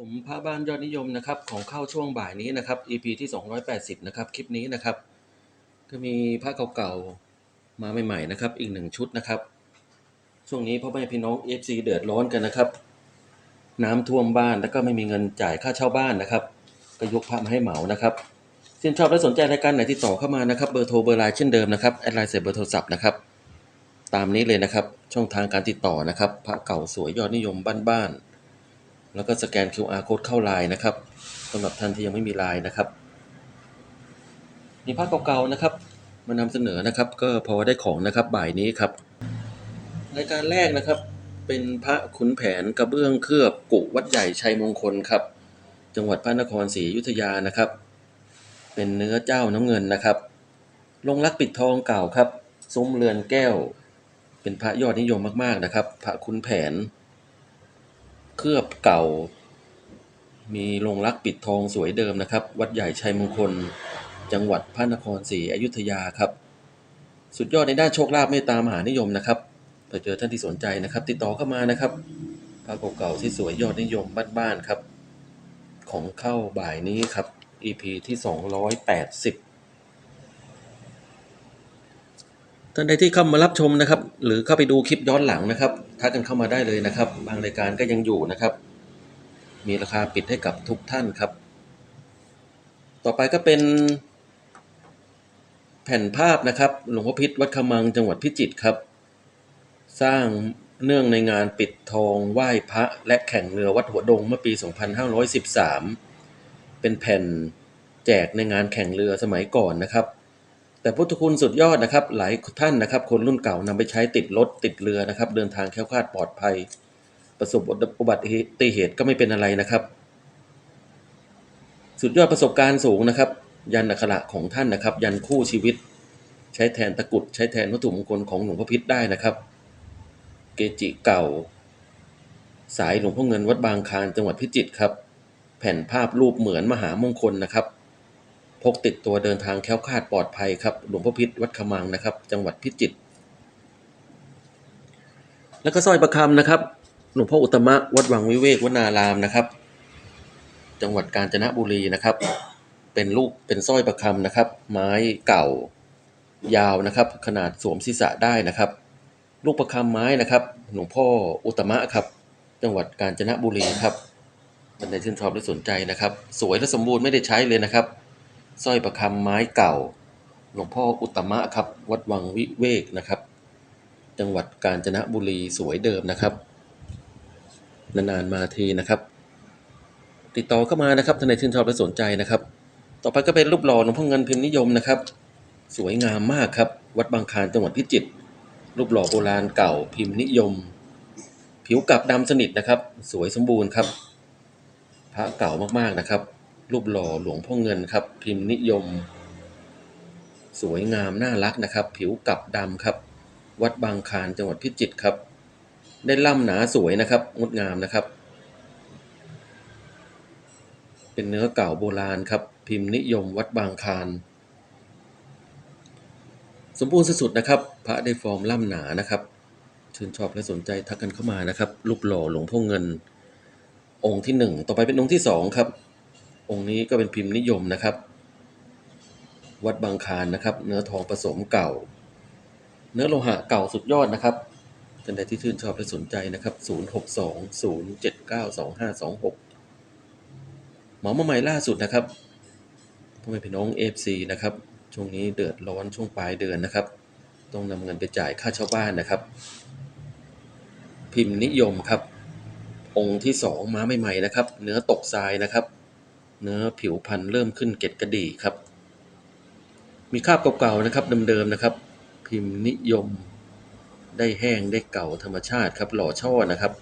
ผมพระบ้านยอดนิยมนะครับของเข้าช่วงบ่ายนี้นะครับ EP ที่ 280 นะครับ คลิปนี้นะครับ ก็มีพระเก่าๆมาใหม่ๆนะครับ อีกหนึ่งชุดนะครับ ช่วงนี้พ่อแม่พี่น้อง FC เดือดร้อนกันนะครับ น้ำท่วมบ้านแล้วก็ไม่มีเงินจ่ายค่าเช่าบ้านนะครับ ก็ยกพระมาให้เหมานะครับชื่นชอบและสนใจรายการไหนที่ต่อเข้ามานะครับเบอร์โทรเบอร์ไลน์เช่นเดิมนะครับแอดไลน์เสร็จเบอร์โทรศัพท์นะครับตามนี้เลยนะครับช่องทางการติดต่อนะครับ พระเก่าสวยยอดนิยมบ้านๆ แล้วก็สแกน QR code เข้าไลน์นะครับสำหรับท่านที่ยังไม่มีไลน์นะครับ มีภาพเก่าๆนะครับ มานำเสนอนะครับ ก็พอได้ของนะครับบ่ายนี้ครับรายการแรกนะครับ เป็นพระขุนแผนกระเบื้องเคลือบกุวัดใหญ่ชัยมงคลครับ จังหวัดพระนครศรีอยุธยานะครับ เป็นเนื้อเจ้าน้ำเงินนะครับลงรักปิดทองเก่าครับซุ้มเรือนแก้ว เป็นพระยอดนิยมมากๆนะครับ พระขุนแผน เคลือบเก่า มีลงรักปิดทองสวยเดิมนะครับ วัดใหญ่ชัยมงคล จังหวัดพระนครศรีอยุธยาครับ สุดยอดในด้านโชคลาภเมตตามหานิยมนะครับเผื่อเจอท่านที่สนใจนะครับ ติดต่อเข้ามานะครับพระเก่าๆที่สวยยอดนิยมบ้านๆครับ ของเข้าบ่ายนี้ครับ EP ที่ 280ท่านใดที่เข้ามารับชมนะครับ หรือเข้าไปดูคลิปย้อนหลังนะครับ ทักกันเข้ามาได้เลยนะครับ บางรายการก็ยังอยู่นะครับ มีราคาปิดให้กับทุกท่านครับ ต่อไปก็เป็นแผ่นภาพนะครับ หลวงพ่อพิษวัดขมังจังหวัดพิจิตรครับ สร้างเนื่องในงานปิดทองไหว้พระและแข่งเรือวัดหัวดงเมื่อปี 2513 เป็นแผ่นแจกในงานแข่งเรือสมัยก่อนนะครับ แต่พุทธคุณสุดยอดนะครับ หลายท่านนะครับ คนรุ่นเก่านำไปใช้ติดรถติดเรือนะครับ เดินทางแคล้วคลาดปลอดภัย ประสบอุบัติเหตุก็ไม่เป็นอะไรนะครับ สุดยอดประสบการณ์สูงนะครับ ยันอักระของท่านนะครับ ยันคู่ชีวิต ใช้แทนตะกุดใช้แทนวัตถุมงคลของหลวงพ่อพิษได้นะครับ เกจิเก่า สายหลวงพ่อเงินวัดบางคลานจังหวัดพิจิตรครับ แผ่นภาพรูปเหมือนมหามงคลนะครับ พกติดตัวเดินทางแคล้วคลาดปลอดภัยครับ หลวงพ่อพิษวัดขมังนะครับ จังหวัดพิจิตร แล้วก็สร้อยประคำนะครับ หลวงพ่ออุตมะวัดวังวิเวกวนารามนะครับ จังหวัดกาญจนบุรีนะครับ เป็นลูกเป็นสร้อยประคำนะครับ ไม้เก่ายาวนะครับ ขนาดสวมศีรษะได้นะครับ ลูกประคำไม้นะครับ หลวงพ่ออุตตมะครับ จังหวัดกาญจนบุรีครับท่านใดชื่นชอบและสนใจนะครับ สวยและสมบูรณ์ไม่ได้ใช้เลยนะครับ สร้อยประคำไม้เก่า หลวงพ่ออุตมะครับ วัดวังวิเวกนะครับ จังหวัดกาญจนบุรีสวยเดิมนะครับ นานๆมาทีนะครับ ติดต่อเข้ามานะครับท่านใดชื่นชอบและสนใจนะครับ ต่อไปก็เป็นรูปหล่อหลวงพ่อเงินพิมพ์นิยมนะครับ สวยงามมากครับ วัดบางคานจังหวัดพิจิตรรูปหล่อโบราณเก่าพิมพ์นิยม ผิวกับดำสนิทนะครับ สวยสมบูรณ์ครับ พระเก่ามากๆนะครับ รูปหล่อหลวงพ่อเงินครับ พิมพ์นิยม สวยงามน่ารักนะครับ ผิวกับดำครับ วัดบางคานจังหวัดพิจิตรครับ ได้ล่ำหนาสวยนะครับงดงามนะครับ เป็นเนื้อเก่าโบราณครับ พิมพ์นิยมวัดบางคานสมบูรณ์สุดๆนะครับ พระได้ฟอร์มล่ำหนานะครับชื่นชอบและสนใจทักกันเข้ามานะครับรูปหล่อหลวงพ่อเงิน องค์ที่หนึ่งต่อไปเป็นองค์ที่สองครับ องค์นี้ก็เป็นพิมพ์นิยมนะครับ วัดบางคานนะครับ เนื้อทองผสมเก่า เนื้อโลหะเก่าสุดยอดนะครับท่านใดที่ชื่นชอบและสนใจนะครับ 0620792526 หมอมาใหม่ล่าสุดนะครับพ่อแม่พี่น้อง FC นะครับ ช่วงนี้เดือดร้อนช่วงปลายเดือนนะครับ ต้องนำเงินไปจ่ายค่าเช่าบ้านนะครับ พิมพ์นิยมครับ องค์ที่สองมาใหม่ๆนะครับ เนื้อตกทรายนะครับ เนื้อผิวพันธุ์เริ่มขึ้นเกล็ดกระดี่ครับ มีคราบเก่าๆนะครับเดิมๆนะครับ พิมพ์นิยม ได้แห้งได้เก่าธรรมชาติครับ หล่อช่อนะครับ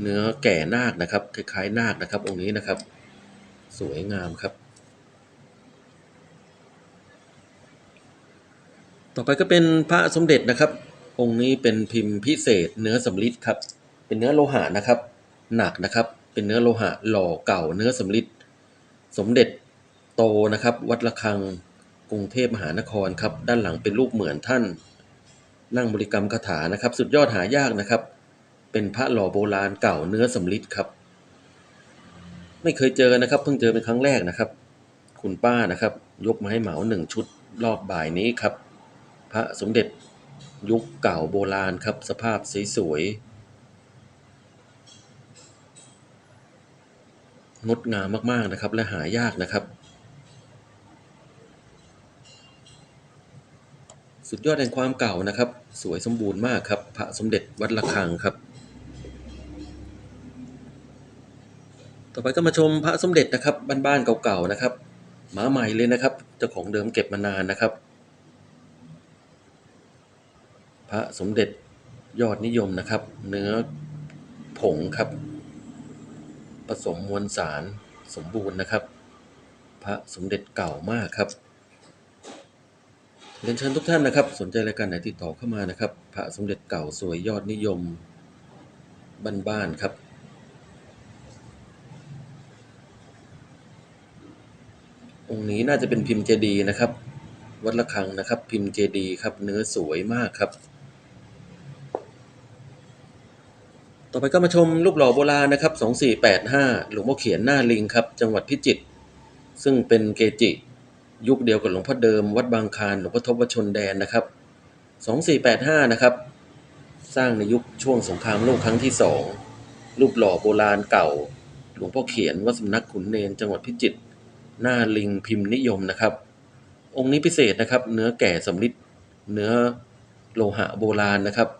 เนื้อแก่นาคนะครับ คล้ายๆนาคนะครับ องค์นี้นะครับ สวยงามครับ ต่อไปก็เป็นพระสมเด็จนะครับ องค์นี้เป็นพิมพ์พิเศษ เนื้อสำริดครับ เป็นเนื้อโลหะนะครับ หนักนะครับ เป็นเนื้อโลหะหล่อเก่าเนื้อสำริดสมเด็จโตนะครับ วัดระฆังกรุงเทพมหานครครับ ด้านหลังเป็นรูปเหมือนท่าน นั่งบริกรรมคาถานะครับ สุดยอดหายากนะครับ เป็นพระหล่อโบราณเก่าเนื้อสำริดครับ ไม่เคยเจอนะครับ เพิ่งเจอเป็นครั้งแรกนะครับ คุณป้านะครับ ยกมาให้เหมาหนึ่งชุดรอบบ่ายนี้ครับ พระสมเด็จยุคเก่าโบราณครับ สภาพสวยๆ งดงามมากๆนะครับ และหายากนะครับ สุดยอดแห่งความเก่านะครับ สวยสมบูรณ์มากครับ พระสมเด็จวัดระฆังครับ ต่อไปก็มาชมพระสมเด็จนะครับบ้านๆเก่าๆนะครับหมาใหม่เลยนะครับเจ้าของเดิมเก็บมานานนะครับ พระสมเด็จยอดนิยมนะครับ เนื้อผงครับ ผสมมวลสารสมบูรณ์นะครับ พระสมเด็จเก่ามากครับเรียนเชิญทุกท่านนะครับ สนใจรายการไหนติดต่อเข้ามานะครับ พระสมเด็จเก่าสวยยอดนิยมบ้านๆครับองค์นี้น่าจะเป็นพิมพ์เจดีนะครับ วัดระฆังนะครับ พิมพ์เจดีครับ เนื้อสวยมากครับ ต่อไปก็มาชมรูปหล่อโบราณนะครับ 2485 หลวงพ่อเขียนหน้าลิงครับ จังหวัดพิจิตร ซึ่งเป็นเกจิ ยุคเดียวกับหลวงพ่อเดิม วัดบางคานหลวงพ่อทบวชนแดนนะครับ 2485 นะครับ สร้างในยุคช่วงสงครามโลกครั้งที่สองรูปหล่อโบราณเก่า หลวงพ่อเขียนวัดสำนักขุนเนนจังหวัดพิจิตร หน้าลิงพิมพ์นิยมนะครับ องค์นี้พิเศษนะครับ เนื้อแก่สำริด เนื้อโลหะโบราณนะครับ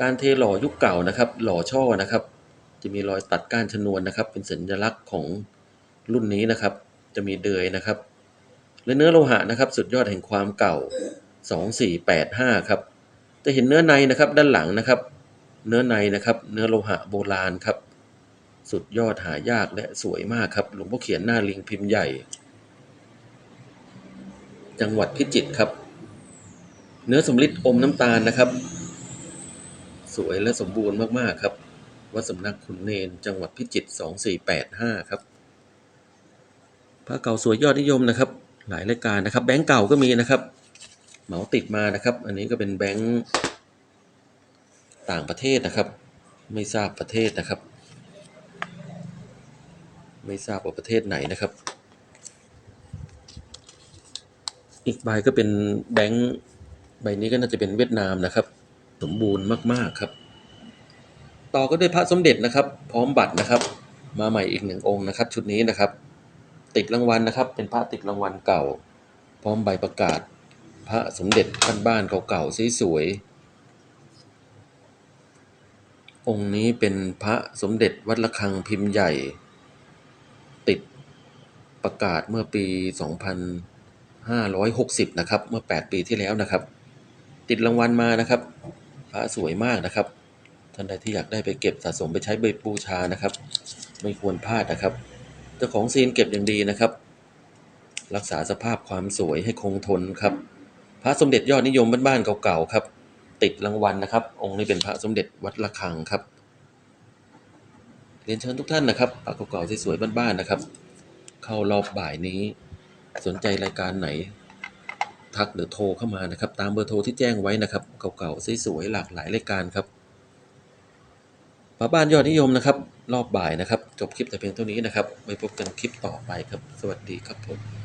การเทหล่อยุคเก่านะครับ หล่อช่อนะครับ จะมีรอยตัดก้านชนวนนะครับ เป็นสัญลักษณ์ของรุ่นนี้นะครับ จะมีเดือยนะครับ และเนื้อโลหะนะครับ สุดยอดแห่งความเก่า 2485 ครับจะเห็นเนื้อในนะครับด้านหลังนะครับ เนื้อในนะครับ เนื้อโลหะโบราณครับ สุดยอดหายากและสวยมากครับ หลวงพ่อเขียนหน้าลิงพิมพ์ใหญ่ จังหวัดพิจิตรครับ เนื้อสำริดอมน้ำตาลนะครับ สวยและสมบูรณ์มาก ๆ ครับ วัดสำนักขุนเนน จังหวัดพิจิตร 2485 ครับ พระเก่าสวยยอดนิยมนะครับ หลายรายการนะครับ แบงก์เก่าก็มีนะครับ เหมาติดมานะครับ อันนี้ก็เป็นแบงก์ต่างประเทศนะครับ ไม่ทราบประเทศนะครับ ไม่ทราบว่าประเทศไหนนะครับ อีกใบก็เป็นแบงค์ใบนี้ก็น่าจะเป็นเวียดนามนะครับ สมบูรณ์มากๆครับ ต่อก็ด้วยพระสมเด็จนะครับ พร้อมบัตรนะครับ มาใหม่อีกหนึ่งองค์นะครับ ชุดนี้นะครับ ติดรางวัลนะครับ เป็นพระติดรางวัลเก่า พร้อมใบประกาศ พระสมเด็จบ้านๆเก่าๆสวยๆองค์นี้เป็นพระสมเด็จวัดระฆังพิมพ์ใหญ่ ติดประกาศเมื่อปี 2560 นะครับ เมื่อ 8 ปีที่แล้วนะครับ ติดรางวัลมานะครับ ระสวยมากนะครับ ท่านใดที่อยากได้ไปเก็บสะสมไปใช้ใบบูชานะครับ ไม่ควรพลาดนะครับ เจ้าของซีนเก็บอย่างดีนะครับ รักษาสภาพความสวยให้คงทนครับ พระสมเด็จยอดนิยมบ้านๆเก่าๆครับ ติดรางวัลนะครับ องค์นี้เป็นพระสมเด็จวัดระฆังครับเรียนเชิญทุกท่านนะครับพระเก่าๆสวยๆบ้านๆนะครับ เข้ารอบบ่ายนี้ สนใจรายการไหน ทักหรือโทรเข้ามานะครับ ตามเบอร์โทรที่แจ้งไว้นะครับ เก่าๆสวยๆหลากหลายรายการครับพระบ้านยอดนิยมนะครับ รอบบ่ายนะครับ จบคลิปแต่เพียงเท่านี้นะครับไว้พบกันคลิปต่อไปครับ สวัสดีครับผม